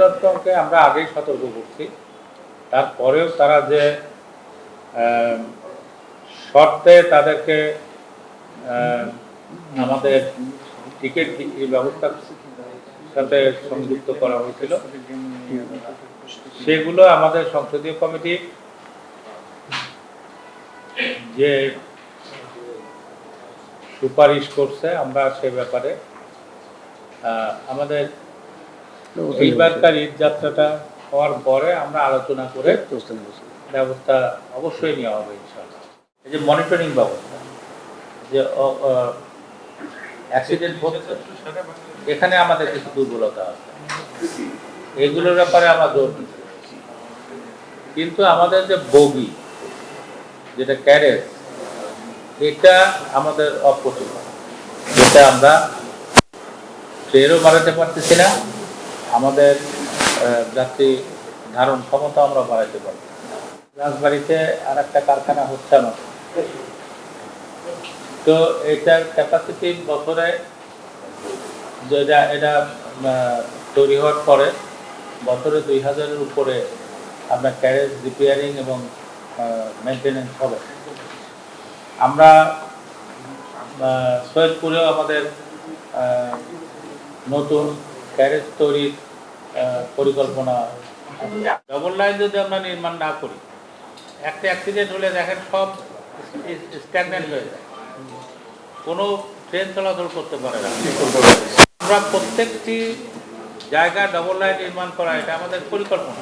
দত্তকে আমরা আগেই সতর্ক করছি। তারপরেও তারা যে শর্তে তাদেরকে আমাদের টিকিট বিক্রির ব্যবস্থার সাথে সংযুক্ত করা হয়েছিল। সেগুলো আমাদের সংসদীয় কমিটি যে সুপারিশ করছে আমরা সে ব্যাপারে আমাদের এইবারকার ঈদ যাত্রাটা হওয়ার পরে আমরা আলোচনা করে ব্যবস্থা অবশ্যই নেওয়া হবে ইনশাআল্লাহ। এই যে মনিটরিং ব্যবস্থা যে অ্যাক্সিডেন্ট হচ্ছে এখানে আমাদের কিছু দুর্বলতা আছে। এগুলোর ব্যাপারে আমরা জোর কিন্তু আমাদের যে বগি যেটা ক্যারেজ এটা আমাদের অপ্রচুর এটা আমরা ট্রেনও বাড়াতে পারতেছি না আমাদের যাত্রী ধারণ ক্ষমতা আমরা বাড়াতে পারি। রাজবাড়িতে আর একটা কারখানা হচ্ছে আমার তো এটার ক্যাপাসিটি বছরে যেটা, এটা তৈরি হওয়ার পরে বছরে দুই হাজারের উপরে আপনার ক্যারেজ রিপেয়ারিং এবং মেনটেনেন্স হবে। আমরা সৈয়দপুরেও আমাদের নতুন ক্যারেজ তৈরির পরিকল্পনা ডবল লাইন যদি আমরা নির্মাণ না করি, একটা অ্যাক্সিডেন্ট হলে দেখেন সব স্ট্যাগনেন্ট হয়ে যায়। কোনো ট্রেন চলাচল করতে পারে না। আমরা প্রত্যেকটি জায়গায় ডবল লাইন নির্মাণ করা, এটা আমাদের পরিকল্পনা।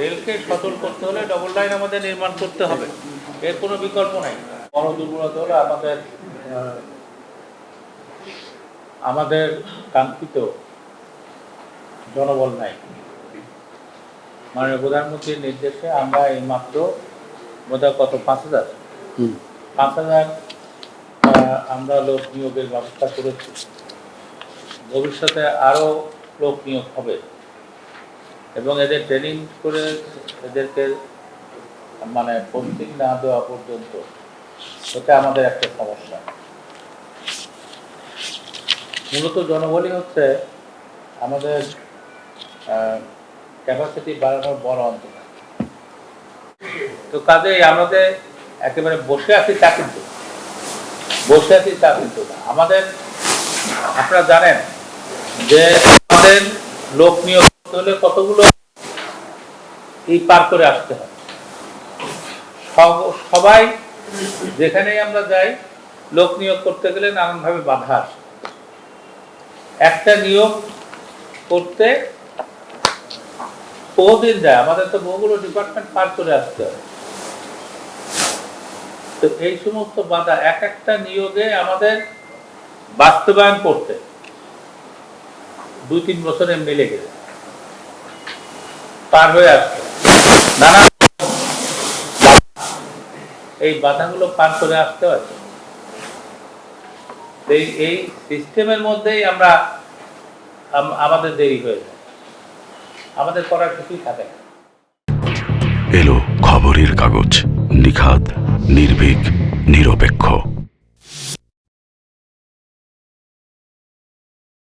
রেলকে সচল করতে হলে ডবল লাইন আমাদের নির্মাণ করতে হবে। এর কোনো বিকল্প নাই। বড় দুর্বলতা হলো আমাদের আমাদের কাঙ্ক্ষিত জনবল নাই। মাননীয় প্রধানমন্ত্রীর নির্দেশে আমরা এই মাত্র বোধহয় কত পাঁচ হাজার? পাঁচ হাজার আমরা লোক নিয়োগের ব্যবস্থা করেছি। ভবিষ্যতে আরও লোক নিয়োগ হবে। এবং এদের ট্রেনিং করে এদেরকে মানে পোস্টিং না দেওয়া পর্যন্ত এটা আমাদের একটা সমস্যা। মূলত জনবলই হচ্ছে আমাদের ক্যাপাসিটি বাড়ানোর বড় অন্তর তো কাজেই আমাদের একেবারে বসে আছি তা কিন্তু বসে আছি তা কিন্তু আমাদের, আপনারা জানেন যে আমাদের লোক নিয়োগ করতে হলে কতগুলো এই পার করে আসতে হয়। সব- সবাই যেখানেই আমরা যাই, লোক নিয়োগ করতে গেলে নানানভাবে বাধা আসে। একটা নিয়োগ করতে বহুদিন যায়? আমাদের তো বহুগুলো ডিপার্টমেন্ট পার করে আসতে তো এই সমস্ত বাধা, এক একটা নিয়োগে আমাদের বাস্তবায়ন করতে দুই তিন বছর লেগে যায় পার হয়ে আসছে নানা এই বাধাগুলো পার করে আসতে হয়। এই সিস্টেমের মধ্যেই আমরা আমাদের দেরি হয়ে যায়। আমাদের করার কিছুই থাকে। এলো খবরের কাগজ নিখাদ নির্ভীক নিরপেক্ষ।